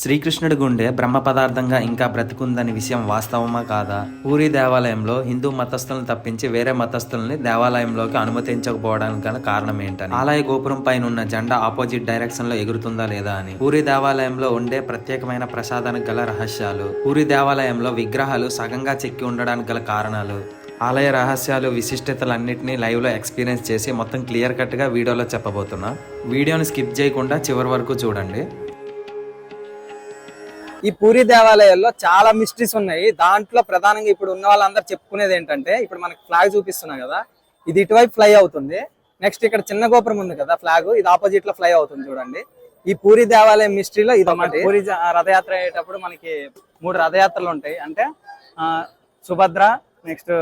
శ్రీకృష్ణుడి గుండె బ్రహ్మ పదార్థంగా ఇంకా బ్రతికుందని విషయం వాస్తవమా కాదా? పూరి దేవాలయంలో హిందూ మతస్థులను తప్పించి వేరే మతస్థుల్ని దేవాలయంలోకి అనుమతించకపోవడానికి గల కారణం ఏంటని ఆలయ గోపురం పైన ఉన్న జెండా ఆపోజిట్ డైరెక్షన్లో ఎగురుతుందా లేదా అని? పూరి దేవాలయంలో ఉండే ప్రత్యేకమైన ప్రసాదానికి గల రహస్యాలు? పూరి దేవాలయంలో విగ్రహాలు సగంగా చెక్కి ఉండడానికి గల కారణాలు? ఆలయ రహస్యాలు విశిష్టతలన్నింటినీ లైవ్లో ఎక్స్పీరియన్స్ చేసి మొత్తం క్లియర్ కట్గా వీడియోలో చెప్పబోతున్నా. వీడియోని స్కిప్ చేయకుండా చివరి వరకు చూడండి. ఈ పూరి దేవాలయాల్లో చాలా మిస్టరీస్ ఉన్నాయి. దాంట్లో ప్రధానంగా ఇప్పుడు ఉన్న వాళ్ళందరూ చెప్పుకునేది ఏంటంటే ఇప్పుడు మనకి ఫ్లాగ్ చూపిస్తున్నాం కదా ఇది ఇటువైపు ఫ్లై అవుతుంది. నెక్స్ట్ ఇక్కడ చిన్న గోపురం ఉంది కదా ఫ్లాగ్ ఇది ఆపోజిట్లో ఫ్లై అవుతుంది చూడండి. ఈ పూరి దేవాలయం మిస్టరీలో ఇది ఒకటి. పూరి రథయాత్ర అయ్యేటప్పుడు మనకి మూడు రథయాత్రలు ఉంటాయి. అంటే ఆ, సుభద్ర నెక్స్ట్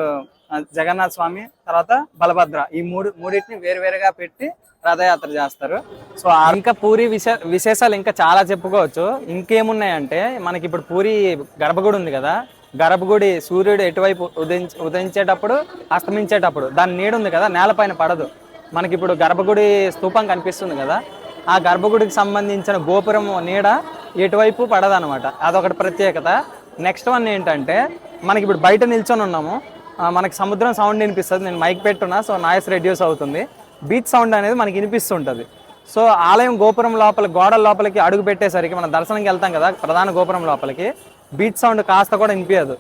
జగన్నాథ స్వామి తర్వాత బలభద్ర. ఈ మూడు మూడింటిని వేరు వేరుగా పెట్టి రథయాత్ర చేస్తారు. సో ఆ- ఇంకా పూరి విశే విశేషాలు ఇంకా చాలా చెప్పుకోవచ్చు. ఇంకేమున్నాయంటే మనకి ఇప్పుడు పూరి గర్భగుడి ఉంది కదా. గర్భగుడి సూర్యుడు ఎటువైపు ఉదయించ ఉదయించేటప్పుడు అస్తమించేటప్పుడు దాని నీడ ఉంది కదా నేలపైన పడదు. మనకి ఇప్పుడు గర్భగుడి స్థూపం కనిపిస్తుంది కదా. ఆ గర్భగుడికి సంబంధించిన గోపురం నీడ ఎటువైపు పడదనమాట. అదొకటి ప్రత్యేకత. నెక్స్ట్ వన్ ఏంటంటే మనకి ఇప్పుడు బయట నిల్చొని ఉన్నాము. మనకి సముద్రం సౌండ్ వినిపిస్తుంది. నేను మైక్ పెట్టున్నా సో నాయిస్ రెడ్యూస్ అవుతుంది. బీచ్ సౌండ్ అనేది మనకి వినిపిస్తుంటుంది. సో ఆలయం గోపురం లోపల గోడల లోపలికి అడుగు పెట్టేసరికి మనం దర్శనంకి వెళ్తాం కదా ప్రధాన గోపురం లోపలికి బీచ్ సౌండ్ కాస్త కూడా వినిపించదు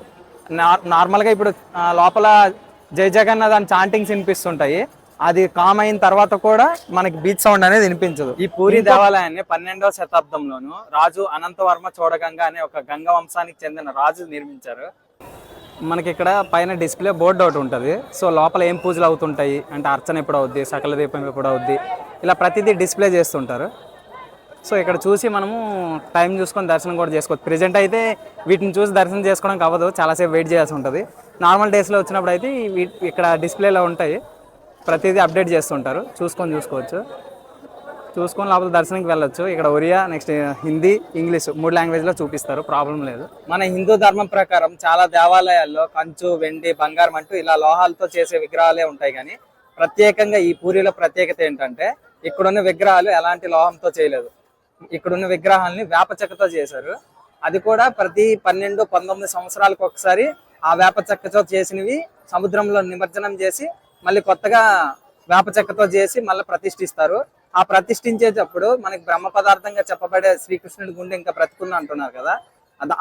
నార్- నార్మల్గా ఇప్పుడు లోపల జై జగన్నాథ్ అని చాంటింగ్స్ వినిపిస్తుంటాయి. అది కామ్ అయిన తర్వాత కూడా మనకి బీచ్ సౌండ్ అనేది వినిపించదు. ఈ పూరి దేవాలయాన్ని పన్నెండవ శతాబ్దంలోను రాజు అనంతవర్మ చోడగంగ అనే ఒక గంగ వంశానికి చెందిన రాజు నిర్మించారు. మనకి ఇక్కడ పైన డిస్ప్లే బోర్డు ఒకటి ఉంటుంది. సో లోపల ఏం పూజలు అవుతుంటాయి? అంటే అర్చన ఎప్పుడు అవుద్ది సకల దీపం ఎప్పుడు అవుద్ది ఇలా ప్రతిదీ డిస్ప్లే చేస్తుంటారు. సో ఇక్కడ చూసి మనము టైం చూసుకొని దర్శనం కూడా చేసుకోవచ్చు. ప్రెజెంట్ అయితే వీటిని చూసి దర్శనం చేసుకోవడానికి అవ్వదు. చాలాసేపు వెయిట్ చేయాల్సి ఉంటుంది. నార్మల్ డేస్లో వచ్చినప్పుడు అయితే ఇక్కడ డిస్ప్లేలో ఉంటాయి. ప్రతిదీ అప్డేట్ చేస్తుంటారు. చూసుకొని చూసుకోవచ్చు. చూసుకొని లేకపోతే దర్శనంకి వెళ్ళొచ్చు. ఇక్కడ ఒరియా నెక్స్ట్ హిందీ ఇంగ్లీష్ మూడు లాంగ్వేజ్లో చూపిస్తారు. ప్రాబ్లం లేదు. మన హిందూ ధర్మం ప్రకారం చాలా దేవాలయాల్లో కంచు వెండి బంగారం అంటూ ఇలా లోహాలతో చేసే విగ్రహాలే ఉంటాయి కానీ ప్రత్యేకంగా ఈ పూరిలో ప్రత్యేకత ఏంటంటే ఇక్కడున్న విగ్రహాలు ఎలాంటి లోహంతో చేయలేదు. ఇక్కడున్న విగ్రహాలని వేప చెక్కతో చేశారు. అది కూడా ప్రతి పన్నెండు పంతొమ్మిది సంవత్సరాలకు ఒకసారి ఆ వేప చెక్కతో చేసినవి సముద్రంలో నిమజ్జనం చేసి మళ్ళీ కొత్తగా వేప చెక్కతో చేసి మళ్ళీ ప్రతిష్ఠిస్తారు. ఆ ప్రతిష్ఠించేటప్పుడు మనకి బ్రహ్మ పదార్థంగా చెప్పబడే శ్రీకృష్ణుడి గుండె ఇంకా బ్రతుకుంది అంటున్నారు కదా.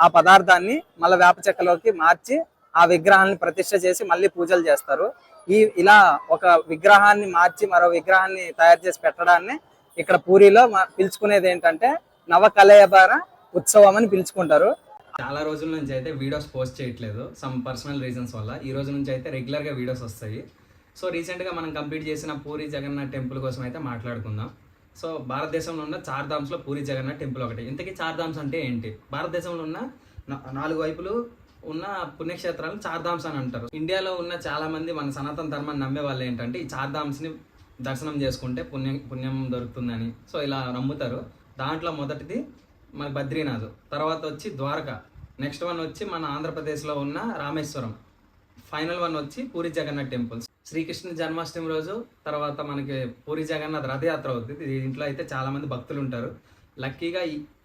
ఆ పదార్థాన్ని మళ్ళీ వేప చెక్కలోకి మార్చి ఆ విగ్రహాన్ని ప్రతిష్ట చేసి మళ్ళీ పూజలు చేస్తారు. ఈ ఇలా ఒక విగ్రహాన్ని మార్చి మరో విగ్రహాన్ని తయారు చేసి పెట్టడాన్ని ఇక్కడ పూరిలో పిలుచుకునేది ఏంటంటే నవకలయబార ఉత్సవం అని పిలుచుకుంటారు. చాలా రోజుల నుంచి అయితే వీడియోస్ పోస్ట్ చేయట్లేదు. సమ్ పర్సనల్ రీజన్స్ వల్ల ఈ రోజు నుంచి అయితే రెగ్యులర్గా వీడియోస్ వస్తాయి. సో రీసెంట్గా మనం కంప్లీట్ చేసిన పూరి జగన్నాథ్ టెంపుల్ కోసం అయితే మాట్లాడుకుందాం. సో భారతదేశంలో ఉన్న చార్ధామ్స్లో పూరి జగన్నాథ్ టెంపుల్ ఒకటి. ఇంతకీ చార్ధామ్స్ అంటే ఏంటి? భారతదేశంలో ఉన్న నాలుగు వైపులు ఉన్న పుణ్యక్షేత్రాలను చార్ధామ్స్ అని అంటారు. ఇండియాలో ఉన్న చాలామంది మన సనాతన ధర్మాన్ని నమ్మే వాళ్ళు ఏంటంటే ఈ చార్ధామ్స్ని దర్శనం చేసుకుంటే పుణ్యం పుణ్యం దొరుకుతుందని. సో ఇలా నమ్ముతారు. దాంట్లో మొదటిది మన బద్రీనాథ్ తర్వాత వచ్చి ద్వారకా నెక్స్ట్ వన్ వచ్చి మన ఆంధ్రప్రదేశ్లో ఉన్న రామేశ్వరం ఫైనల్ వన్ వచ్చి పూరి జగన్నాథ్ టెంపుల్స్ శ్రీకృష్ణ జన్మాష్టమి రోజు తర్వాత మనకి పూరి జగన్నాథ్ రథయాత్ర అవుతుంది దీంట్లో అయితే చాలామంది భక్తులు ఉంటారు. లక్కీగా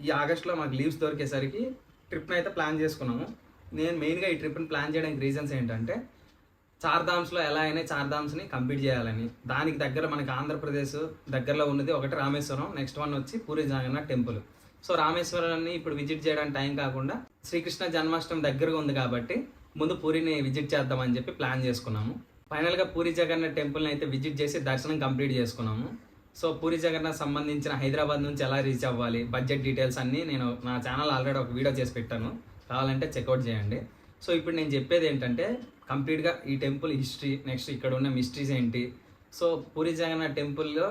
ఈ ఆగస్ట్లో మాకు లీవ్స్ దొరికేసరికి ట్రిప్ని అయితే ప్లాన్ చేసుకున్నాము. నేను మెయిన్గా ఈ ట్రిప్ని ప్లాన్ చేయడానికి రీజన్స్ ఏంటంటే చార్ధామ్స్లో ఎలా అయినా చార్ధామ్స్ని కంప్లీట్ చేయాలని. దానికి దగ్గర మనకి ఆంధ్రప్రదేశ్ దగ్గరలో ఉన్నది ఒకటి రామేశ్వరం నెక్స్ట్ వన్ వచ్చి పూరి జగన్నాథ్ టెంపుల్. సో రామేశ్వరాన్ని ఇప్పుడు విజిట్ చేయడానికి టైం కాకుండా శ్రీకృష్ణ జన్మాష్టమి దగ్గరగా ఉంది కాబట్టి ముందు పూరిని విజిట్ చేద్దామని చెప్పి ప్లాన్ చేసుకున్నాము. ఫైనల్గా పూరి జగన్నాథ్ టెంపుల్ని అయితే విజిట్ చేసి దర్శనం కంప్లీట్ చేసుకున్నాము. సో పూరి జగన్నాథ్ సంబంధించిన హైదరాబాద్ నుంచి ఎలా రీచ్ అవ్వాలి బడ్జెట్ డీటెయిల్స్ అన్నీ నేను నా ఛానల్ ఆల్రెడీ ఒక వీడియో చేసి పెట్టాను. కావాలంటే చెక్అవుట్ చేయండి. సో ఇప్పుడు నేను చెప్పేది ఏంటంటే కంప్లీట్గా ఈ టెంపుల్ హిస్టరీ నెక్స్ట్ ఇక్కడ ఉన్న మిస్టరీస్ ఏంటి? సో పూరి జగన్నాథ్ టెంపుల్లో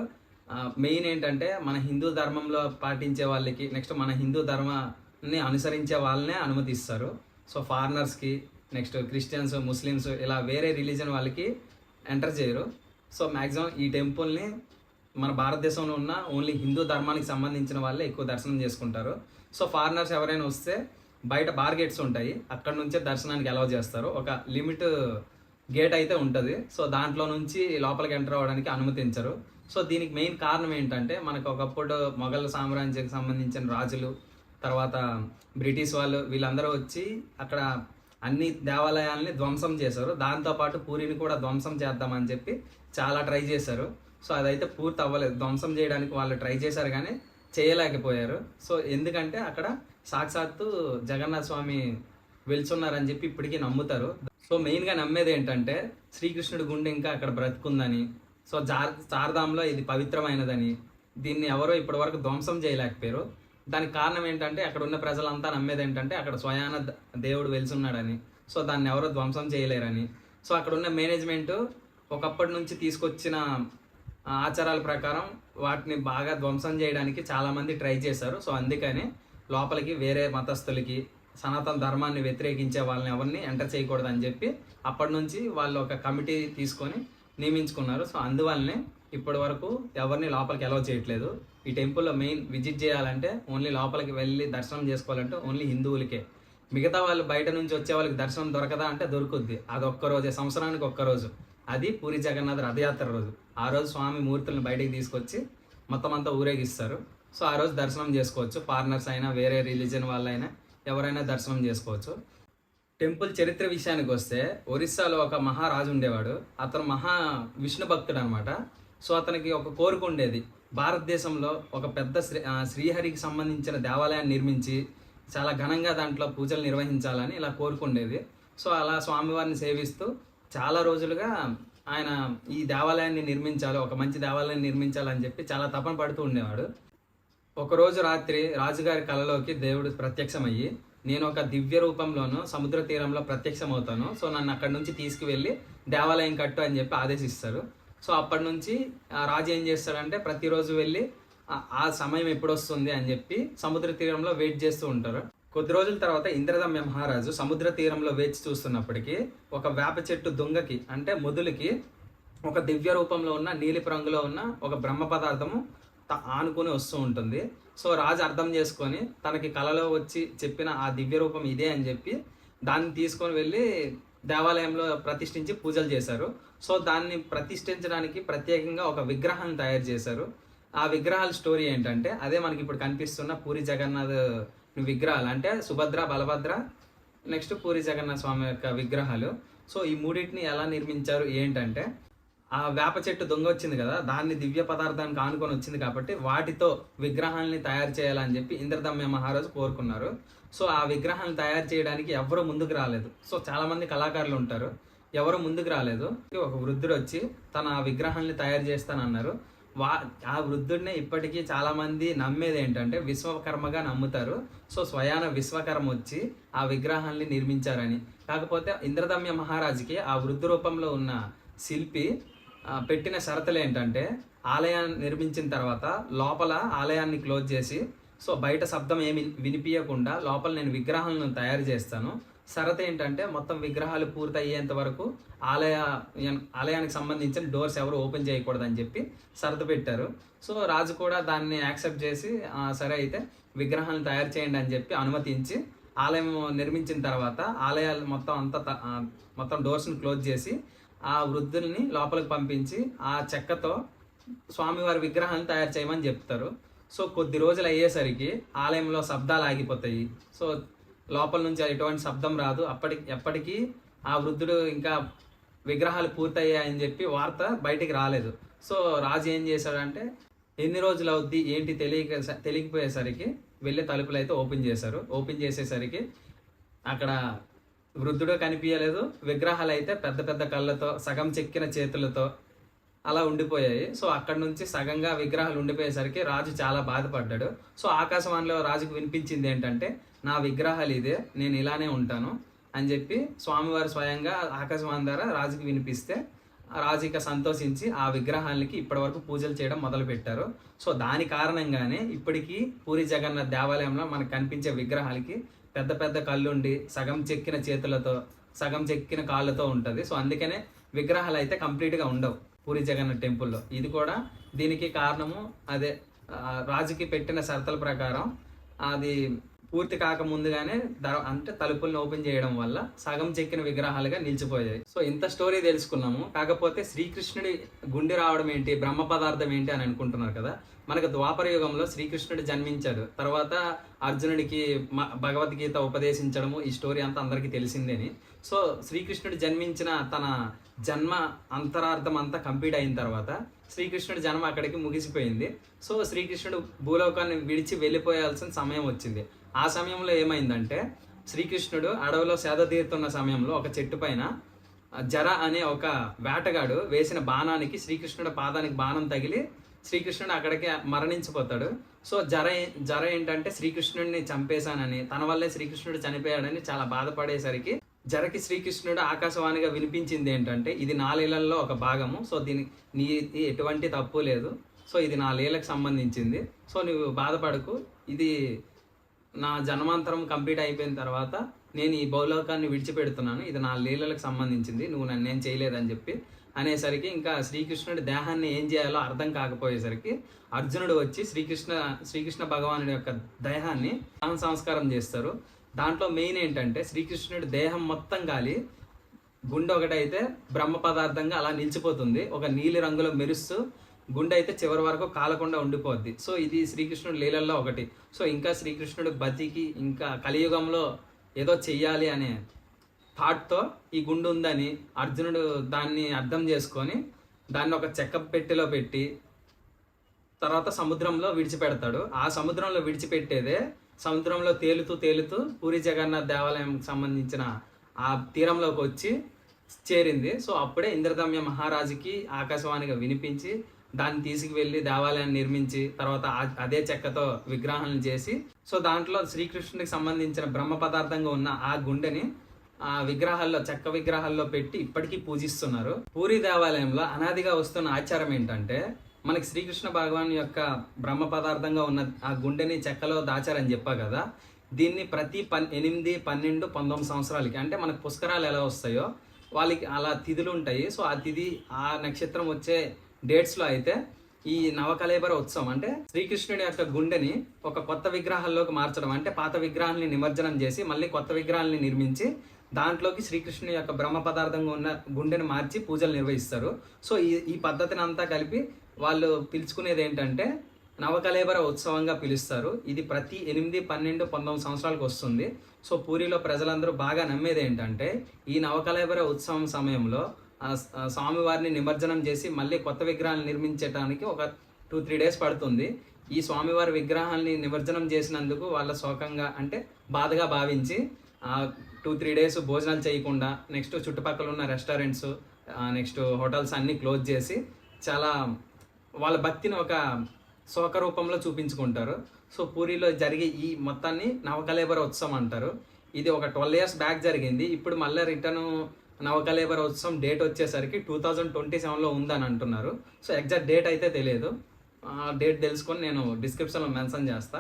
మెయిన్ ఏంటంటే మన హిందూ ధర్మంలో పాటించే వాళ్ళకి నెక్స్ట్ మన హిందూ ధర్మాన్ని అనుసరించే వాళ్ళనే అనుమతిస్తారు. సో ఫారినర్స్కి నెక్స్ట్ క్రిస్టియన్స్ ముస్లిమ్స్ ఇలా వేరే రిలీజన్ వాళ్ళకి ఎంటర్ చేయరు. సో మ్యాక్సిమం ఈ టెంపుల్ని మన భారతదేశంలో ఉన్న ఓన్లీ హిందూ ధర్మానికి సంబంధించిన వాళ్ళే ఎక్కువ దర్శనం చేసుకుంటారు. సో ఫారినర్స్ ఎవరైనా వస్తే బయట బార్ గేట్స్ ఉంటాయి. అక్కడ నుంచే దర్శనానికి అలౌ చేస్తారు. ఒక లిమిట్ గేట్ అయితే ఉంటుంది. సో దాంట్లో నుంచి లోపలికి ఎంటర్ అవ్వడానికి అనుమతించరు. సో దీనికి మెయిన్ కారణం ఏంటంటే మనకు ఒకప్పుడు మొఘల్ సామ్రాజ్యానికి సంబంధించిన రాజులు తర్వాత బ్రిటిష్ వాళ్ళు వీళ్ళందరూ వచ్చి అక్కడ అన్ని దేవాలయాల్ని ధ్వంసం చేశారు. దాంతోపాటు పూరిని కూడా ధ్వంసం చేద్దామని చెప్పి చాలా ట్రై చేశారు. సో అదైతే పూర్తి అవ్వలేదు. ధ్వంసం చేయడానికి వాళ్ళు ట్రై చేశారు కానీ చేయలేకపోయారు. సో ఎందుకంటే అక్కడ సాక్షాత్తు జగన్నాథ స్వామి వెళ్తున్నారని చెప్పి ఇప్పటికీ నమ్ముతారు. సో మెయిన్గా నమ్మేది ఏంటంటే శ్రీకృష్ణుడి గుండె ఇంకా అక్కడ బ్రతుకుందని సో జార్ చార్ధాంలో ఇది పవిత్రమైనదని దీన్ని ఎవరో ఇప్పటివరకు ధ్వంసం చేయలేకపోయారు. దానికి కారణం ఏంటంటే అక్కడ ఉన్న ప్రజలంతా నమ్మేది ఏంటంటే అక్కడ స్వయాన దేవుడు వెళ్తున్నాడని సో దాన్ని ఎవరో ధ్వంసం చేయలేరని. సో అక్కడ ఉన్న మేనేజ్మెంట్ ఒకప్పటి నుంచి తీసుకొచ్చిన ఆచారాల ప్రకారం వాటిని బాగా ధ్వంసం చేయడానికి చాలామంది ట్రై చేశారు. సో అందుకని లోపలికి వేరే మతస్థులకి సనాతన ధర్మాన్ని వ్యతిరేకించే వాళ్ళని ఎవరిని ఎంటర్ చేయకూడదని చెప్పి అప్పటి నుంచి వాళ్ళు ఒక కమిటీ తీసుకొని నియమించుకున్నారు. సో అందువల్లనే ఇప్పటి వరకు ఎవరిని లోపలికి అలౌ చేయట్లేదు. ఈ టెంపుల్లో మెయిన్ విజిట్ చేయాలంటే ఓన్లీ లోపలికి వెళ్ళి దర్శనం చేసుకోవాలంటే ఓన్లీ హిందువులకే. మిగతా వాళ్ళు బయట నుంచి వచ్చే వాళ్ళకి దర్శనం దొరకదా అంటే దొరుకుద్ది. అది ఒక్క రోజే సంవత్సరానికి ఒక్క రోజు. అది పూరి జగన్నాథ్ రథయాత్ర రోజు. ఆ రోజు స్వామి మూర్తులను బయటికి తీసుకొచ్చి మొత్తం అంతా ఊరేగిస్తారు. సో ఆ రోజు దర్శనం చేసుకోవచ్చు. ఫారినర్స్ అయినా వేరే రిలీజన్ వాళ్ళైనా ఎవరైనా దర్శనం చేసుకోవచ్చు. టెంపుల్ చరిత్ర విషయానికి వస్తే ఒరిస్సాలో ఒక మహారాజు ఉండేవాడు. అతను మహా విష్ణు భక్తుడు అనమాట సో అతనికి ఒక కోరిక ఉండేది. భారతదేశంలో ఒక పెద్ద శ్రీ శ్రీహరికి సంబంధించిన దేవాలయాన్ని నిర్మించి చాలా ఘనంగా దాంట్లో పూజలు నిర్వహించాలని ఇలా కోరుకుండేది సో అలా స్వామివారిని సేవిస్తూ చాలా రోజులుగా ఆయన ఈ దేవాలయాన్ని నిర్మించాలి ఒక మంచి దేవాలయాన్ని నిర్మించాలని చెప్పి చాలా తపన పడుతూ ఉండేవాడు. ఒకరోజు రాత్రి రాజుగారి కలలోకి దేవుడు ప్రత్యక్షమయ్యి నేను ఒక దివ్య రూపంలోను సముద్ర తీరంలో ప్రత్యక్షమవుతాను. సో నన్ను అక్కడి నుంచి తీసుకువెళ్ళి దేవాలయం కట్టు అని చెప్పి ఆదేశిస్తారు. సో అప్పటి నుంచి రాజు ఏం చేస్తాడంటే ప్రతిరోజు వెళ్ళి ఆ- సమయం ఎప్పుడు వస్తుంది అని చెప్పి సముద్ర తీరంలో వెయిట్ చేస్తూ ఉంటారు. కొద్ది రోజుల తర్వాత ఇంద్రదమ్య మహారాజు సముద్ర తీరంలో వేచి చూస్తున్నప్పటికీ ఒక వేప చెట్టు దొంగకి అంటే మొదులకి ఒక దివ్య రూపంలో ఉన్న నీలిపు రంగులో ఉన్న ఒక బ్రహ్మ పదార్థము త- ఆనుకుని వస్తూ ఉంటుంది. సో రాజు అర్థం చేసుకొని తనకి కలలో వచ్చి చెప్పిన ఆ దివ్య రూపం ఇదే అని చెప్పి దాన్ని తీసుకొని వెళ్ళి దేవాలయంలో ప్రతిష్ఠించి పూజలు చేశారు. సో దాన్ని ప్రతిష్ఠించడానికి ప్రత్యేకంగా ఒక విగ్రహాన్ని తయారు చేశారు. ఆ విగ్రహాల స్టోరీ ఏంటంటే అదే మనకి ఇప్పుడు కనిపిస్తున్న పూరి జగన్నాథ్ విగ్రహాలు. అంటే సుభద్ర బలభద్ర నెక్స్ట్ పూరి జగన్నాథ స్వామి యొక్క విగ్రహాలు. సో ఈ మూడింటిని ఎలా నిర్మించారు ఏంటంటే ఆ వేప చెట్టు దొంగ వచ్చింది కదా దాన్ని దివ్య పదార్థానికి ఆనుకొని వచ్చింది కాబట్టి వాటితో విగ్రహాలని తయారు చేయాలని చెప్పి ఇంద్రదమ్య మహారాజు కోరుకున్నారు. సో ఆ విగ్రహాలను తయారు చేయడానికి ఎవరు ముందుకు రాలేదు. సో చాలామంది కళాకారులు ఉంటారు. ఎవరు ముందుకు రాలేదు. ఒక వృద్ధుడు వచ్చి తన ఆ విగ్రహాన్ని తయారు చేస్తానన్నారు. వా ఆ వృద్ధుడినే ఇప్పటికీ చాలామంది నమ్మేది ఏంటంటే విశ్వకర్మగా నమ్ముతారు. సో స్వయాన విశ్వకర్మ వచ్చి ఆ విగ్రహాన్ని నిర్మించారని. కాకపోతే ఇంద్రదమ్య మహారాజుకి ఆ వృద్ధ రూపంలో ఉన్న శిల్పి పెట్టిన షరతులు ఏంటంటే ఆలయాన్ని నిర్మించిన తర్వాత లోపల ఆలయాన్ని క్లోజ్ చేసి సో బయట శబ్దం ఏమి వినిపించకుండా లోపల నేను విగ్రహాలను తయారు చేస్తాను. షరత్ ఏంటంటే మొత్తం విగ్రహాలు పూర్తయ్యేంత వరకు ఆలయ ఆలయానికి సంబంధించిన డోర్స్ ఎవరు ఓపెన్ చేయకూడదని చెప్పి షరతు పెట్టారు. సో రాజు కూడా దాన్ని యాక్సెప్ట్ చేసి "ఆ, సరే అయితే విగ్రహాలను తయారు చేయండి అని చెప్పి అనుమతించి ఆలయం నిర్మించిన తర్వాత ఆలయాలు మొత్తం అంతా త- మొత్తం డోర్స్ని క్లోజ్ చేసి ఆ వృద్ధుల్ని లోపలికి పంపించి ఆ చెక్కతో స్వామివారి విగ్రహాన్ని తయారు చేయమని చెప్తారు. సో కొద్ది రోజులు అయ్యేసరికి ఆలయంలో శబ్దాలు ఆగిపోతాయి. సో లోపల నుంచి ఎటువంటి శబ్దం రాదు. అప్పటి ఎప్పటికీ ఆ వృద్ధుడు ఇంకా విగ్రహాలు పూర్తయ్యాయని చెప్పి వార్త బయటికి రాలేదు. సో రాజు ఏం చేశాడంటే ఎన్ని రోజులు అవుద్ది ఏంటి తెలియక తెలియకపోయేసరికి వెళ్ళే తలుపులు అయితే ఓపెన్ చేశారు. ఓపెన్ చేసేసరికి అక్కడ వృద్ధుడు కనిపించలేదు విగ్రహాలు అయితే పెద్ద పెద్ద కళ్ళతో సగం చెక్కిన చేతులతో అలా ఉండిపోయాయి. సో అక్కడ నుంచి సగంగా విగ్రహాలు ఉండిపోయేసరికి రాజు చాలా బాధపడ్డాడు. సో ఆకాశవాణిలో రాజుకు వినిపించింది ఏంటంటే నా విగ్రహాలు ఇదే నేను ఇలానే ఉంటాను అని చెప్పి స్వామివారు స్వయంగా ఆకాశవాణి ద్వారా రాజుకి వినిపిస్తే రాజు ఇక సంతోషించి ఆ విగ్రహాలకి ఇప్పటివరకు పూజలు చేయడం మొదలుపెట్టారు. సో దాని కారణంగానే ఇప్పటికీ పూరి జగన్నాథ్ దేవాలయంలో మనకు కనిపించే విగ్రహాలకి పెద్ద పెద్ద కళ్ళుండి సగం చెక్కిన చేతులతో సగం చెక్కిన కాళ్ళతో ఉంటుంది. సో అందుకనే విగ్రహాలు అయితే కంప్లీట్గా ఉండవు పూరి జగన్నాథ్ టెంపుల్లో. ఇది కూడా దీనికి కారణము అదే రాజుకి పెట్టిన షరతుల ప్రకారం అది పూర్తి కాక ముందుగానే అంటే తలుపులను ఓపెన్ చేయడం వల్ల సగం చెక్కిన విగ్రహాలుగా నిలిచిపోయాయి సో ఇంత స్టోరీ తెలుసుకున్నాము. కాకపోతే శ్రీకృష్ణుడి గుండె రావడం ఏంటి బ్రహ్మ పదార్థం ఏంటి అని అనుకుంటున్నారు కదా. మనకు ద్వాపర యుగంలో శ్రీకృష్ణుడు జన్మించాడు. తర్వాత అర్జునుడికి మ- భగవద్గీత ఉపదేశించడము ఈ స్టోరీ అంతా అందరికీ తెలిసిందేని. సో శ్రీకృష్ణుడు జన్మించిన తన జన్మ అంతరార్థం అంతా కంప్లీట్ అయిన తర్వాత శ్రీకృష్ణుడి జన్మ అక్కడికి ముగిసిపోయింది. సో శ్రీకృష్ణుడు భూలోకాన్ని విడిచి వెళ్ళిపోయాల్సిన సమయం వచ్చింది. ఆ సమయంలో ఏమైందంటే శ్రీకృష్ణుడు అడవిలో సేద తీరుతున్న సమయంలో ఒక చెట్టు పైన జర అనే ఒక వేటగాడు వేసిన బాణానికి శ్రీకృష్ణుడు పాదానికి బాణం తగిలి శ్రీకృష్ణుడు అక్కడికే మరణించిపోతాడు. సో జర జర ఏంటంటే శ్రీకృష్ణుడిని చంపేశానని తన వల్లే శ్రీకృష్ణుడు చనిపోయాడని చాలా బాధపడేసరికి జరకి శ్రీకృష్ణుడు ఆకాశవాణిగా వినిపించింది ఏంటంటే ఇది నా లీలల్లో ఒక భాగము సో దీని నీ ఎటువంటి తప్పు లేదు. సో ఇది నా లీలకు సంబంధించింది. సో నువ్వు బాధపడకు. ఇది నా జన్మాంతరం కంప్లీట్ అయిపోయిన తర్వాత నేను ఈ బౌలోకాన్ని విడిచిపెడుతున్నాను. ఇది నా లీలలకు సంబంధించింది. నువ్వు నన్ను ఏం చేయలేదని చెప్పి అనేసరికి ఇంకా శ్రీకృష్ణుడి దేహాన్ని ఏం చేయాలో అర్థం కాకపోయేసరికి అర్జునుడు వచ్చి శ్రీకృష్ణ శ్రీకృష్ణ భగవానుడి యొక్క దేహాన్ని దాన సంస్కారం చేస్తారు. దాంట్లో మెయిన్ ఏంటంటే శ్రీకృష్ణుడి దేహం మొత్తం గాలి గుండె ఒకటైతే బ్రహ్మ పదార్థంగా అలా నిలిచిపోతుంది. ఒక నీలి రంగులో మెరుస్తూ గుండె అయితే చివరి వరకు కాలకుండా ఉండిపోద్ది. సో ఇది శ్రీకృష్ణుడు లీలల్లో ఒకటి. సో ఇంకా శ్రీకృష్ణుడు బతికి ఇంకా కలియుగంలో ఏదో చెయ్యాలి అనే థాట్తో ఈ గుండు ఉందని అర్జునుడు దాన్ని అర్థం చేసుకొని దాన్ని ఒక చెక్క పెట్టెలో పెట్టి తర్వాత సముద్రంలో విడిచిపెడతాడు. ఆ సముద్రంలో విడిచిపెట్టేదే సముద్రంలో తేలుతూ తేలుతూ పూరి జగన్నాథ్ దేవాలయం సంబంధించిన ఆ తీరంలోకి వచ్చి చేరింది. సో అప్పుడే ఇంద్రదమ్య మహారాజుకి ఆకాశవాణిగా వినిపించి దాన్ని తీసుకువెళ్ళి దేవాలయాన్ని నిర్మించి తర్వాత అదే చెక్కతో విగ్రహాలను చేసి సో దాంట్లో శ్రీకృష్ణుడికి సంబంధించిన బ్రహ్మ పదార్థంగా ఉన్న ఆ గుండెని ఆ విగ్రహాల్లో చెక్క విగ్రహాల్లో పెట్టి ఇప్పటికీ పూజిస్తున్నారు. పూరి దేవాలయంలో అనాదిగా వస్తున్న ఆచారం ఏంటంటే మనకి శ్రీకృష్ణ భగవాన్ యొక్క బ్రహ్మ పదార్థంగా ఉన్న ఆ గుండెని చెక్కలో దాచారని చెప్పా కదా. దీన్ని ప్రతి పన్ ఎనిమిది పన్నెండు పంతొమ్మిది సంవత్సరాలకి అంటే మనకు పుష్కరాలు ఎలా వస్తాయో వాళ్ళకి అలా తిథులు ఉంటాయి. సో ఆ తిథి ఆ నక్షత్రం వచ్చే డేట్స్లో అయితే ఈ నవకలేబర ఉత్సవం అంటే శ్రీకృష్ణుడి యొక్క గుండెని ఒక కొత్త విగ్రహాల్లోకి మార్చడం అంటే పాత విగ్రహాన్ని నిమజ్జనం చేసి మళ్ళీ కొత్త విగ్రహాల్ని నిర్మించి దాంట్లోకి శ్రీకృష్ణుని యొక్క బ్రహ్మ పదార్థంగా ఉన్న గుండెని మార్చి పూజలు నిర్వహిస్తారు. సో ఈ ఈ పద్ధతిని అంతా కలిపి వాళ్ళు పిలుచుకునేది ఏంటంటే నవకలేబర ఉత్సవంగా పిలుస్తారు. ఇది ప్రతి ఎనిమిది పన్నెండు పంతొమ్మిది సంవత్సరాలకు వస్తుంది. సో పూరిలో ప్రజలందరూ బాగా నమ్మేది ఏంటంటే ఈ నవకలేబర ఉత్సవం సమయంలో స్వామివారిని నిమజ్జనం చేసి మళ్ళీ కొత్త విగ్రహాలు నిర్మించడానికి ఒక టూ త్రీ డేస్ పడుతుంది. ఈ స్వామివారి విగ్రహాల్ని నిమజ్జనం చేసినందుకు వాళ్ళ శోకంగా అంటే బాధగా భావించి టూ త్రీ డేస్ భోజనాలు చేయకుండా నెక్స్ట్ చుట్టుపక్కల ఉన్న రెస్టారెంట్స్ నెక్స్ట్ హోటల్స్ అన్నీ క్లోజ్ చేసి చాలా వాళ్ళ భక్తిని ఒక శోక రూపంలో చూపించుకుంటారు. సో పూరిలో జరిగే ఈ మొత్తాన్ని నవకలేబర ఉత్సవం అంటారు. ఇది ఒక ట్వెల్వ్ ఇయర్స్ బ్యాక్ జరిగింది. ఇప్పుడు మళ్ళీ రిటర్న్ నవకలేబర ఉత్సవం డేట్ వచ్చేసరికి టూ థౌజండ్ ట్వంటీ సెవెన్లో ఉందని అంటున్నారు. సో ఎగ్జాక్ట్ డేట్ అయితే తెలియదు. ఆ డేట్ తెలుసుకొని నేను డిస్క్రిప్షన్లో మెన్షన్ చేస్తా.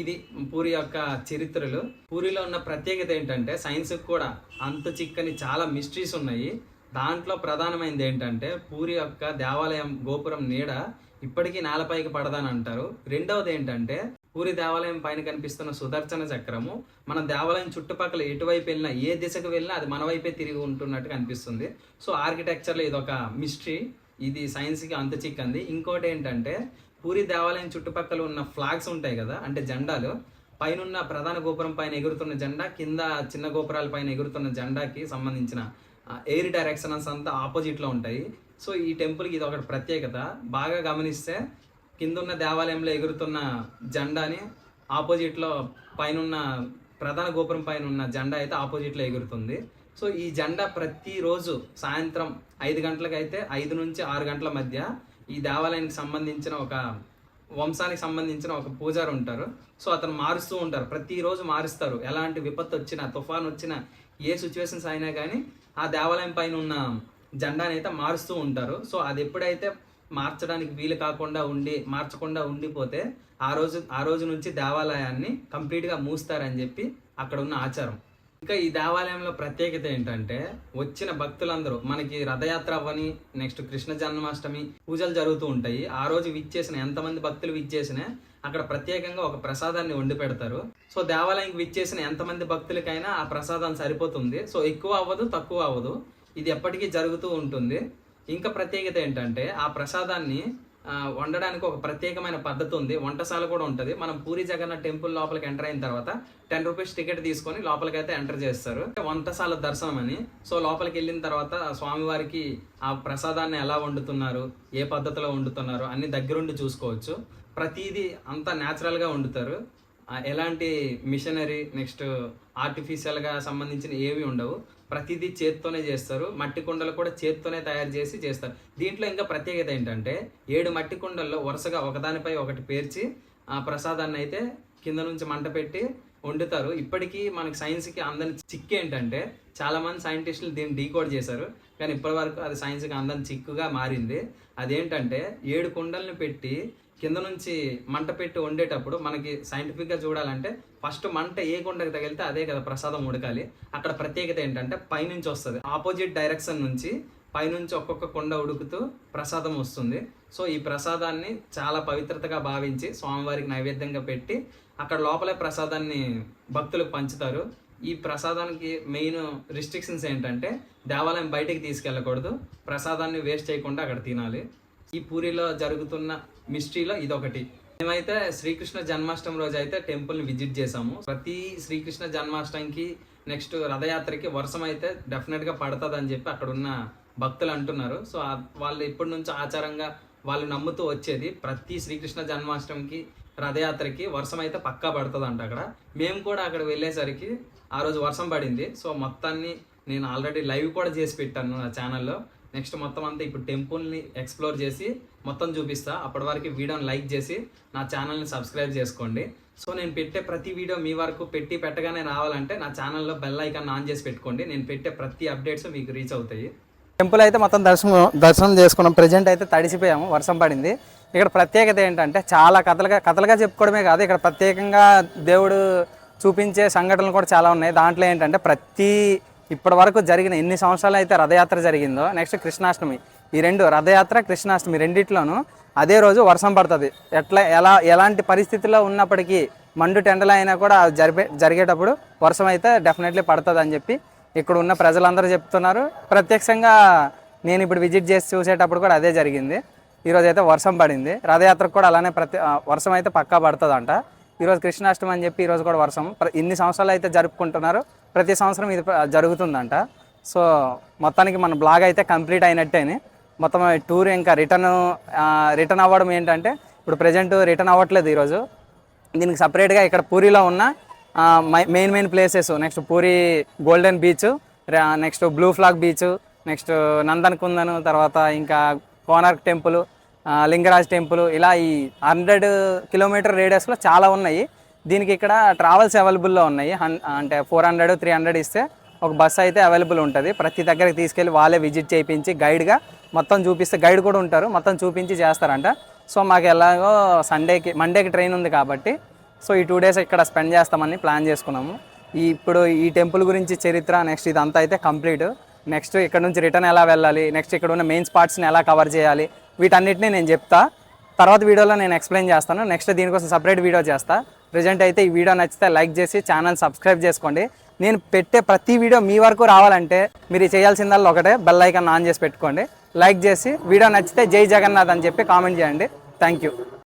ఇది పూరి యొక్క చరిత్రలు. పూరిలో ఉన్న ప్రత్యేకత ఏంటంటే సైన్స్కి కూడా అంత చిక్కని చాలా మిస్టరీస్ ఉన్నాయి. దాంట్లో ప్రధానమైనది ఏంటంటే పూరి యొక్క దేవాలయం గోపురం నీడ ఇప్పటికీ నేలపైకి పడదని అంటారు. రెండవది ఏంటంటే పూరి దేవాలయం పైన కనిపిస్తున్న సుదర్శన చక్రము మన దేవాలయం చుట్టుపక్కల ఎటువైపు వెళ్ళినా ఏ దిశకు వెళ్ళినా అది మన వైపే తిరిగి ఉంటున్నట్టు కనిపిస్తుంది. సో ఆర్కిటెక్చర్లో ఇది ఒక మిస్టరీ. ఇది సైన్స్కి అంత చిక్కంది. ఇంకోటి ఏంటంటే పూరి దేవాలయం చుట్టుపక్కల ఉన్న ఫ్లాగ్స్ ఉంటాయి కదా అంటే జెండాలు. పైనున్న ప్రధాన గోపురం పైన ఎగురుతున్న జెండా కింద చిన్న గోపురాల పైన ఎగురుతున్న జెండాకి సంబంధించిన ఎయిర్ డైరెక్షన్స్ అంతా ఆపోజిట్లో ఉంటాయి. సో ఈ టెంపుల్కి ఇది ఒకటి ప్రత్యేకత. బాగా గమనిస్తే కిందున్న దేవాలయంలో ఎగురుతున్న జెండాని ఆపోజిట్లో పైనున్న ప్రధాన గోపురం పైన ఉన్న జెండా అయితే ఆపోజిట్లో ఎగురుతుంది. సో ఈ జెండా ప్రతిరోజు సాయంత్రం ఐదు గంటలకైతే ఐదు నుంచి ఆరు గంటల మధ్య ఈ దేవాలయానికి సంబంధించిన ఒక వంశానికి సంబంధించిన ఒక పూజారి ఉంటారు. సో అతను మారుస్తూ ఉంటారు. ప్రతిరోజు మారుస్తారు. ఎలాంటి విపత్తు వచ్చినా తుఫాన్ వచ్చినా ఏ సిచ్యువేషన్స్ అయినా కానీ ఆ దేవాలయం పైన ఉన్న జెండాని అయితే మారుస్తూ ఉంటారు. సో అది ఎప్పుడైతే మార్చడానికి వీలు కాకుండా ఉండి మార్చకుండా ఉండిపోతే ఆ రోజు ఆ రోజు నుంచి దేవాలయాన్ని కంప్లీట్గా మూస్తారని చెప్పి అక్కడ ఉన్న ఆచారం. ఇంకా ఈ దేవాలయంలో ప్రత్యేకత ఏంటంటే వచ్చిన భక్తులందరూ మనకి రథయాత్ర అవ్వని నెక్స్ట్ కృష్ణ జన్మాష్టమి పూజలు జరుగుతూ ఉంటాయి. ఆ రోజు విచ్చేసిన ఎంతమంది భక్తులు విచ్చేసినా అక్కడ ప్రత్యేకంగా ఒక ప్రసాదాన్ని వండి పెడతారు. సో దేవాలయంకి విచ్చేసిన ఎంతమంది భక్తులకైనా ఆ ప్రసాదం సరిపోతుంది. సో ఎక్కువ అవ్వదు తక్కువ అవ్వదు. ఇది ఎప్పటికీ జరుగుతూ ఉంటుంది. ఇంకా ప్రత్యేకత ఏంటంటే ఆ ప్రసాదాన్ని వండడానికి ఒక ప్రత్యేకమైన పద్ధతి ఉంది. వంటశాల కూడా ఉంటుంది. మనం పూరి జగన్నాథ్ టెంపుల్ లోపలికి ఎంటర్ అయిన తర్వాత టెన్ రూపీస్ టికెట్ తీసుకొని లోపలికి అయితే ఎంటర్ చేస్తారు. వంటశాల దర్శనం అని. సో లోపలికి వెళ్ళిన తర్వాత స్వామివారికి ఆ ప్రసాదాన్ని ఎలా వండుతున్నారు ఏ పద్ధతిలో వండుతున్నారు అన్ని దగ్గరుండి చూసుకోవచ్చు. ప్రతిదీ అంతా న్యాచురల్గా వండుతారు. ఎలాంటి మిషనరీ నెక్స్ట్ ఆర్టిఫిషియల్గా సంబంధించిన ఏవి ఉండవు. ప్రతిదీ చేత్తోనే చేస్తారు. మట్టి కుండలు కూడా చేత్తోనే తయారు చేసి చేస్తారు. దీంట్లో ఇంకా ప్రత్యేకత ఏంటంటే ఏడు మట్టి కుండల్లో వరుసగా ఒకదానిపై ఒకటి పేర్చి ఆ ప్రసాదాన్ని అయితే కింద నుంచి మంట పెట్టి వండుతారు. ఇప్పటికీ మనకి సైన్స్కి అందని చిక్కు ఏంటంటే చాలామంది సైంటిస్టులు దీన్ని డీకోడ్ చేశారు. కానీ ఇప్పటివరకు అది సైన్స్కి అందని చిక్కుగా మారింది. అదేంటంటే ఏడు కుండల్ని పెట్టి కింద నుంచి మంట పెట్టి వండేటప్పుడు మనకి సైంటిఫిక్గా చూడాలంటే ఫస్ట్ మంట ఏ కొండకు తగిలితే అదే కదా ప్రసాదం ఉడకాలి. అక్కడ ప్రత్యేకత ఏంటంటే పైనుంచి వస్తుంది. ఆపోజిట్ డైరెక్షన్ నుంచి పైనుంచి ఒక్కొక్క కుండ ఉడుకుతూ ప్రసాదం వస్తుంది. సో ఈ ప్రసాదాన్ని చాలా పవిత్రతగా భావించి స్వామివారికి నైవేద్యంగా పెట్టి అక్కడ లోపలే ప్రసాదాన్ని భక్తులకు పంచుతారు. ఈ ప్రసాదానికి మెయిన్ రిస్ట్రిక్షన్స్ ఏంటంటే దేవాలయం బయటికి తీసుకెళ్ళకూడదు. ప్రసాదాన్ని వేస్ట్ చేయకుండా అక్కడ తినాలి. ఈ పూరిలో జరుగుతున్న మిస్టరీలో ఇదొకటి. మేమైతే శ్రీకృష్ణ జన్మాష్టమి రోజు అయితే టెంపుల్ని విజిట్ చేసాము ప్రతి శ్రీకృష్ణ జన్మాష్టమికి నెక్స్ట్ రథయాత్రకి వర్షం అయితే డెఫినెట్గా పడుతుంది అని చెప్పి అక్కడ ఉన్న భక్తులు అంటున్నారు. సో వాళ్ళు ఇప్పటి నుంచి ఆచారంగా వాళ్ళు నమ్ముతూ వచ్చేది ప్రతి శ్రీకృష్ణ జన్మాష్టమికి రథయాత్రకి వర్షం అయితే పక్కా పడుతుంది అంట అక్కడ. మేము కూడా అక్కడ వెళ్ళేసరికి ఆ రోజు వర్షం పడింది. సో మొత్తాన్ని నేను ఆల్రెడీ లైవ్ కూడా చేసి పెట్టాను నా ఛానల్లో. నెక్స్ట్ మొత్తం అంతా ఇప్పుడు టెంపుల్ని ఎక్స్ప్లోర్ చేసి మొత్తం చూపిస్తా. అప్పటి వరకు వీడియోని లైక్ చేసి నా ఛానల్ని సబ్స్క్రైబ్ చేసుకోండి. సో నేను పెట్టే ప్రతి వీడియో మీ వరకు పెట్టి పెట్టగానే రావాలంటే నా ఛానల్లో బెల్ ఐకాన్ ఆన్ చేసి పెట్టుకోండి. నేను పెట్టే ప్రతి అప్డేట్స్ మీకు రీచ్ అవుతాయి. టెంపుల్ అయితే మొత్తం దర్శనం దర్శనం చేసుకున్నాం. ప్రజెంట్ అయితే తడిసిపోయాము వర్షం పడింది. ఇక్కడ ప్రత్యేకత ఏంటంటే చాలా కథలుగా కథలుగా చెప్పుకోవడమే కాదు ఇక్కడ ప్రత్యేకంగా దేవుడు చూపించే సంఘటనలు కూడా చాలా ఉన్నాయి. దాంట్లో ఏంటంటే ప్రతి ఇప్పటి వరకు జరిగిన ఎన్ని సంవత్సరాలు అయితే రథయాత్ర జరిగిందో నెక్స్ట్ కృష్ణాష్టమి. ఈ రెండు రథయాత్ర కృష్ణాష్టమి రెండిట్లోనూ అదే రోజు వర్షం పడుతుంది. ఎట్లా ఎలా ఎలాంటి పరిస్థితుల్లో ఉన్నప్పటికీ మండు టెండలు అయినా కూడా జరిపే జరిగేటప్పుడు వర్షం అయితే డెఫినెట్లీ పడుతుంది అని చెప్పి ఇక్కడ ఉన్న ప్రజలందరూ చెప్తున్నారు. ప్రత్యక్షంగా నేను ఇప్పుడు విజిట్ చేసి చూసేటప్పుడు కూడా అదే జరిగింది. ఈరోజు అయితే వర్షం పడింది. రథయాత్రకు కూడా అలానే ప్రతి వర్షం అయితే పక్కా పడుతుందంట. ఈరోజు కృష్ణాష్టమి అని చెప్పి ఈరోజు కూడా వర్షం ప్ర- ఇన్ని సంవత్సరాలు అయితే జరుపుకుంటున్నారు. ప్రతి సంవత్సరం ఇది జరుగుతుందంట. సో మొత్తానికి మన బ్లాగ్ అయితే కంప్లీట్ అయినట్టేనే. మొత్తం టూర్ ఇంకా రిటర్న్ రిటర్న్ అవ్వడం ఏంటంటే ఇప్పుడు ప్రజెంట్ రిటర్న్ అవ్వట్లేదు ఈరోజు. దీనికి సపరేట్గా ఇక్కడ పూరిలో ఉన్న main main places next Puri golden beach next blue flag beach next Nandan Kanan తర్వాత ఇంకా కోనార్క్ టెంపుల్ లింగరాజ్ టెంపుల్ ఇలా ఈ హండ్రెడ్ కిలోమీటర్ రేడియస్లో చాలా ఉన్నాయి. దీనికి ఇక్కడ ట్రావెల్స్ అవైలబుల్లో ఉన్నాయి. హన్ అంటే ఫోర్ హండ్రెడ్ త్రీ హండ్రెడ్ ఇస్తే ఒక బస్ అయితే అవైలబుల్ ఉంటుంది. ప్రతి దగ్గరికి తీసుకెళ్ళి వాళ్ళే విజిట్ చేయించి గైడ్గా మొత్తం చూపిస్తే గైడ్ కూడా ఉంటారు. మొత్తం చూపించి చేస్తారంట. సో మాకు ఎలాగో సండేకి మండేకి ట్రైన్ ఉంది కాబట్టి సో ఈ టూ డేస్ ఇక్కడ స్పెండ్ చేస్తామని ప్లాన్ చేసుకున్నాము. ఈ ఇప్పుడు ఈ టెంపుల్ గురించి చరిత్ర నెక్స్ట్ ఇదంతా అయితే కంప్లీట్ నెక్స్ట్ ఇక్కడ నుంచి రిటర్న్ ఎలా వెళ్ళాలి? నెక్స్ట్ ఇక్కడ ఉన్న మెయిన్ స్పాట్స్ని ఎలా కవర్ చేయాలి? వీటన్నిటిని నేను చెప్తా. తర్వాత వీడియోలో నేను ఎక్స్ప్లెయిన్ చేస్తాను. నెక్స్ట్ దీనికోసం సపరేట్ వీడియో చేస్తా. ప్రజెంట్ అయితే ఈ వీడియో నచ్చితే లైక్ చేసి ఛానల్ సబ్స్క్రైబ్ చేసుకోండి. నేను పెట్టే ప్రతి వీడియో మీ వరకు రావాలంటే మీరు చేయాల్సిందల్లా ఒకటే బెల్ ఐకాన్ ఆన్ చేసి పెట్టుకోండి. లైక్ చేసి వీడియో నచ్చితే జై జగన్నాథ్ అని చెప్పి కామెంట్ చేయండి. Thank you